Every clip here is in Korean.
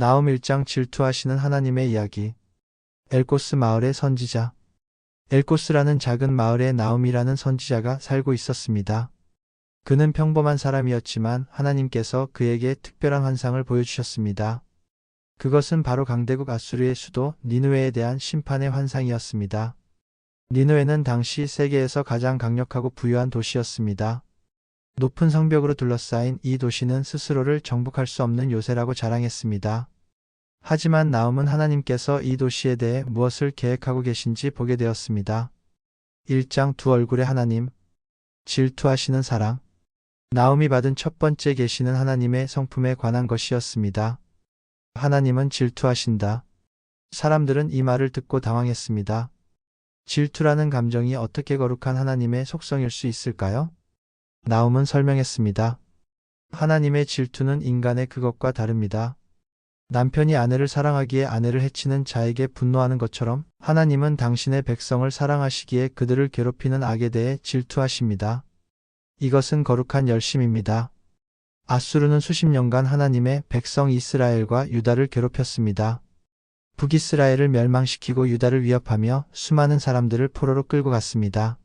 나움 1장 질투하시는 하나님의 이야기. 엘코스 마을의 선지자. 엘코스라는 작은 마을에 나움이라는 선지자가 살고 있었습니다. 그는 평범한 사람이었지만 하나님께서 그에게 특별한 환상을 보여주셨습니다. 그것은 바로 강대국 아수르의 수도 니누웨에 대한 심판의 환상이었습니다. 니누웨는 당시 세계에서 가장 강력하고 부유한 도시였습니다. 높은 성벽으로 둘러싸인 이 도시는 스스로를 정복할 수 없는 요새라고 자랑했습니다. 하지만 나움은 하나님께서 이 도시에 대해 무엇을 계획하고 계신지 보게 되었습니다. 1장 두 얼굴의 하나님, 질투하시는 사랑. 나움이 받은 첫 번째 계시는 하나님의 성품에 관한 것이었습니다. 하나님은 질투하신다. 사람들은 이 말을 듣고 당황했습니다. 질투라는 감정이 어떻게 거룩한 하나님의 속성일 수 있을까요? 나움은 설명했습니다. 하나님의 질투는 인간의 그것과 다릅니다. 남편이 아내를 사랑하기에 아내를 해치는 자에게 분노하는 것처럼 하나님은 당신의 백성을 사랑하시기에 그들을 괴롭히는 악에 대해 질투하십니다. 이것은 거룩한 열심입니다. 아수르는 수십 년간 하나님의 백성 이스라엘과 유다를 괴롭혔습니다. 북이스라엘을 멸망시키고 유다를 위협하며 수많은 사람들을 포로로 끌고 갔습니다.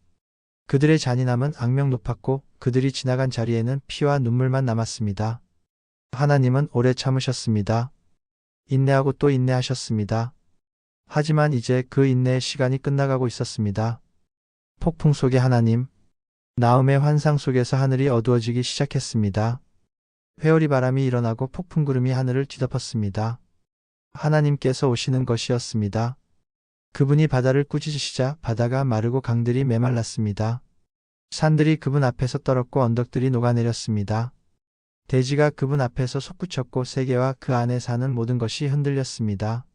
그들의 잔인함은 악명 높았고 그들이 지나간 자리에는 피와 눈물만 남았습니다. 하나님은 오래 참으셨습니다. 인내하고 또 인내하셨습니다. 하지만 이제 그 인내의 시간이 끝나가고 있었습니다. 폭풍 속의 하나님, 나음의 환상 속에서 하늘이 어두워지기 시작했습니다. 회오리 바람이 일어나고 폭풍 구름이 하늘을 뒤덮었습니다. 하나님께서 오시는 것이었습니다. 그분이 바다를 꾸짖으시자 바다가 마르고 강들이 메말랐습니다. 산들이 그분 앞에서 떨었고 언덕들이 녹아내렸습니다. 대지가 그분 앞에서 솟구쳤고 세계와 그 안에 사는 모든 것이 흔들렸습니다.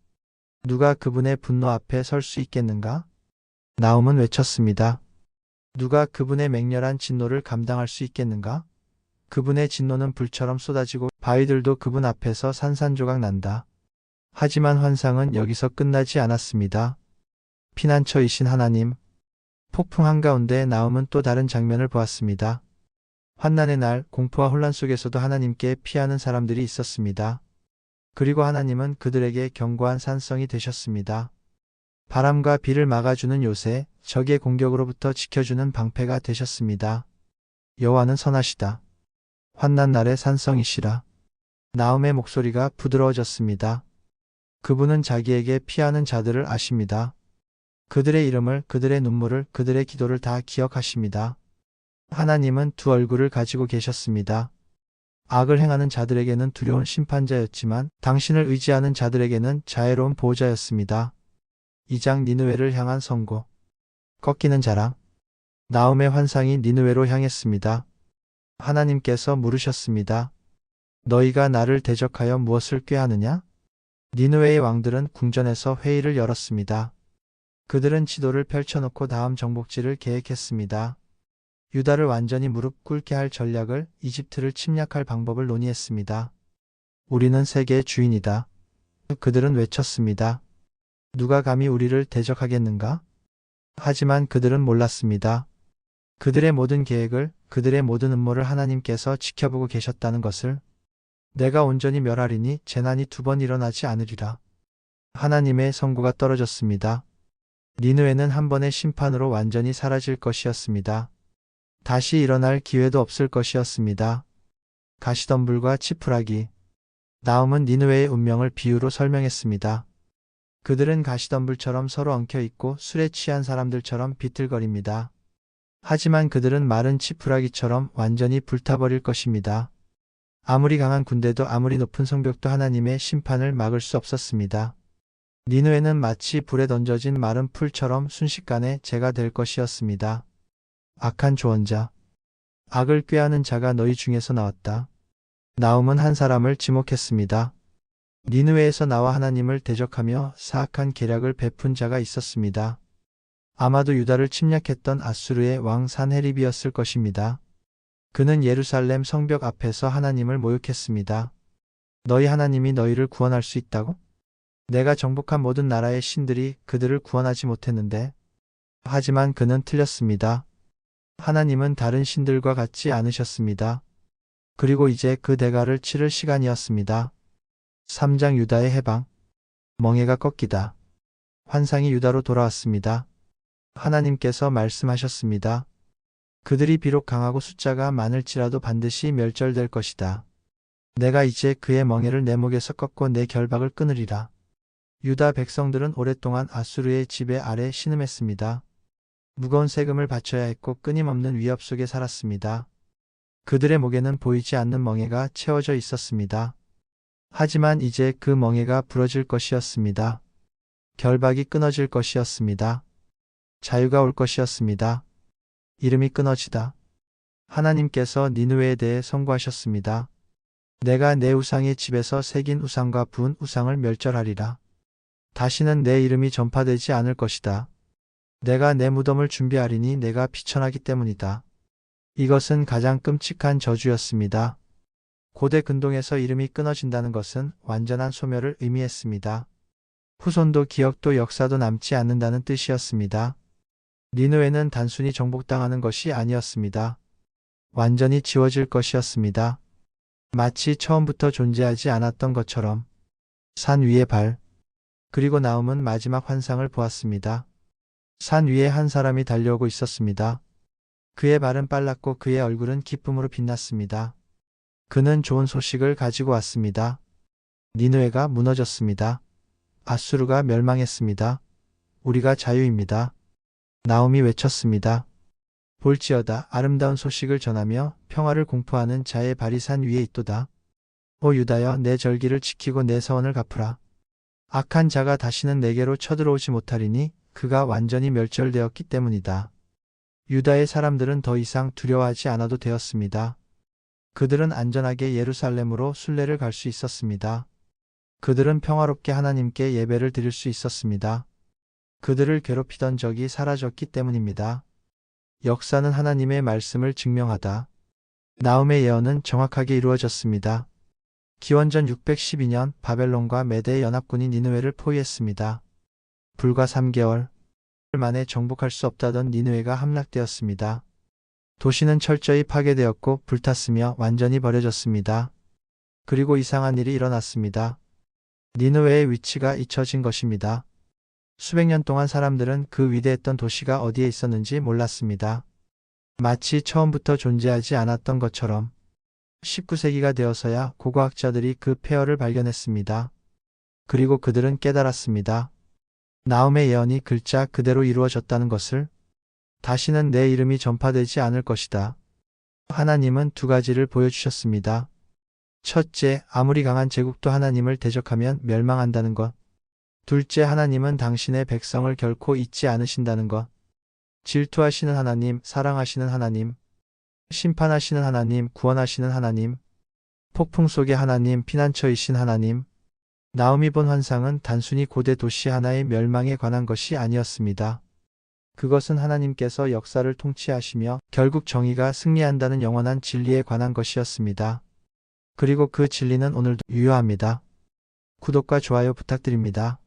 누가 그분의 분노 앞에 설 수 있겠는가? 나움은 외쳤습니다. 누가 그분의 맹렬한 진노를 감당할 수 있겠는가? 그분의 진노는 불처럼 쏟아지고 바위들도 그분 앞에서 산산조각 난다. 하지만 환상은 여기서 끝나지 않았습니다. 피난처이신 하나님, 폭풍 한가운데 나움은 또 다른 장면을 보았습니다. 환난의 날 공포와 혼란 속에서도 하나님께 피하는 사람들이 있었습니다. 그리고 하나님은 그들에게 견고한 산성이 되셨습니다. 바람과 비를 막아주는 요새, 적의 공격으로부터 지켜주는 방패가 되셨습니다. 여호와는 선하시다. 환난 날의 산성이시라. 나움의 목소리가 부드러워졌습니다. 그분은 자기에게 피하는 자들을 아십니다. 그들의 이름을, 그들의 눈물을, 그들의 기도를 다 기억하십니다. 하나님은 두 얼굴을 가지고 계셨습니다. 악을 행하는 자들에게는 두려운 심판자였지만 당신을 의지하는 자들에게는 자애로운 보호자였습니다. 2장 니느웨를 향한 선고. 꺾이는 자랑. 나움의 환상이 니느웨로 향했습니다. 하나님께서 물으셨습니다. 너희가 나를 대적하여 무엇을 꾀하느냐? 니느웨의 왕들은 궁전에서 회의를 열었습니다. 그들은 지도를 펼쳐놓고 다음 정복지를 계획했습니다. 유다를 완전히 무릎 꿇게 할 전략을 이집트를 침략할 방법을 논의했습니다. 우리는 세계의 주인이다. 그들은 외쳤습니다. 누가 감히 우리를 대적하겠는가? 하지만 그들은 몰랐습니다. 그들의 모든 계획을, 그들의 모든 음모를 하나님께서 지켜보고 계셨다는 것을 내가 온전히 멸하리니 재난이 두 번 일어나지 않으리라. 하나님의 선고가 떨어졌습니다. 니누에는 한 번의 심판으로 완전히 사라질 것이었습니다. 다시 일어날 기회도 없을 것이었습니다. 가시덤불과 치프라기. 나움은 니누웨의 운명을 비유로 설명했습니다. 그들은 가시덤불처럼 서로 엉켜 있고 술에 취한 사람들처럼 비틀거립니다. 하지만 그들은 마른 치프라기처럼 완전히 불타버릴 것입니다. 아무리 강한 군대도 아무리 높은 성벽도 하나님의 심판을 막을 수 없었습니다. 니누에는 마치 불에 던져진 마른 풀처럼 순식간에 재가 될 것이었습니다. 악한 조언자. 악을 꾀하는 자가 너희 중에서 나왔다. 나움은 한 사람을 지목했습니다. 니누에에서 나와 하나님을 대적하며 사악한 계략을 베푼 자가 있었습니다. 아마도 유다를 침략했던 아수르의 왕 산헤립이었을 것입니다. 그는 예루살렘 성벽 앞에서 하나님을 모욕했습니다. 너희 하나님이 너희를 구원할 수 있다고? 내가 정복한 모든 나라의 신들이 그들을 구원하지 못했는데. 하지만 그는 틀렸습니다. 하나님은 다른 신들과 같지 않으셨습니다. 그리고 이제 그 대가를 치를 시간이었습니다. 3장 유다의 해방. 멍해가 꺾이다. 환상이 유다로 돌아왔습니다. 하나님께서 말씀하셨습니다. 그들이 비록 강하고 숫자가 많을지라도 반드시 멸절될 것이다. 내가 이제 그의 멍해를 내 목에서 꺾고 내 결박을 끊으리라. 유다 백성들은 오랫동안 아수르의 지배 아래 신음했습니다. 무거운 세금을 바쳐야 했고 끊임없는 위협 속에 살았습니다. 그들의 목에는 보이지 않는 멍해가 채워져 있었습니다. 하지만 이제 그 멍해가 부러질 것이었습니다. 결박이 끊어질 것이었습니다. 자유가 올 것이었습니다. 이름이 끊어지다. 하나님께서 니누웨에 대해 선고하셨습니다. 내가 내 우상의 집에서 새긴 우상과 부은 우상을 멸절하리라. 다시는 내 이름이 전파되지 않을 것이다. 내가 내 무덤을 준비하리니 내가 비천하기 때문이다. 이것은 가장 끔찍한 저주였습니다. 고대 근동에서 이름이 끊어진다는 것은 완전한 소멸을 의미했습니다. 후손도 기억도 역사도 남지 않는다는 뜻이었습니다. 니누에는 단순히 정복당하는 것이 아니었습니다. 완전히 지워질 것이었습니다. 마치 처음부터 존재하지 않았던 것처럼 산 위의 발 그리고 나움은 마지막 환상을 보았습니다. 산 위에 한 사람이 달려오고 있었습니다. 그의 발은 빨랐고 그의 얼굴은 기쁨으로 빛났습니다. 그는 좋은 소식을 가지고 왔습니다. 니누에가 무너졌습니다. 아수르가 멸망했습니다. 우리가 자유입니다. 나움이 외쳤습니다. 볼지어다 아름다운 소식을 전하며 평화를 공포하는 자의 발이 산 위에 있도다. 오 유다여 내 절기를 지키고 내 서원을 갚으라. 악한 자가 다시는 내게로 쳐들어오지 못하리니 그가 완전히 멸절되었기 때문이다. 유다의 사람들은 더 이상 두려워하지 않아도 되었습니다. 그들은 안전하게 예루살렘으로 순례를 갈 수 있었습니다. 그들은 평화롭게 하나님께 예배를 드릴 수 있었습니다. 그들을 괴롭히던 적이 사라졌기 때문입니다. 역사는 하나님의 말씀을 증명하다. 나움의 예언은 정확하게 이루어졌습니다. 기원전 612년 바벨론과 메대 연합군이 니느웨를 포위했습니다. 불과 3개월 만에 정복할 수 없다던 니느웨가 함락되었습니다. 도시는 철저히 파괴되었고 불탔으며 완전히 버려졌습니다. 그리고 이상한 일이 일어났습니다. 니느웨의 위치가 잊혀진 것입니다. 수백 년 동안 사람들은 그 위대했던 도시가 어디에 있었는지 몰랐습니다. 마치 처음부터 존재하지 않았던 것처럼 19세기가 되어서야 고고학자들이 그 폐허를 발견했습니다. 그리고 그들은 깨달았습니다. 나움의 예언이 글자 그대로 이루어졌다는 것을 다시는 내 이름이 전파되지 않을 것이다. 하나님은 두 가지를 보여주셨습니다. 첫째, 아무리 강한 제국도 하나님을 대적하면 멸망한다는 것. 둘째, 하나님은 당신의 백성을 결코 잊지 않으신다는 것. 질투하시는 하나님, 사랑하시는 하나님, 심판하시는 하나님, 구원하시는 하나님, 폭풍 속의 하나님, 피난처이신 하나님. 나움이 본 환상은 단순히 고대 도시 하나의 멸망에 관한 것이 아니었습니다. 그것은 하나님께서 역사를 통치하시며 결국 정의가 승리한다는 영원한 진리에 관한 것이었습니다. 그리고 그 진리는 오늘도 유효합니다. 구독과 좋아요 부탁드립니다.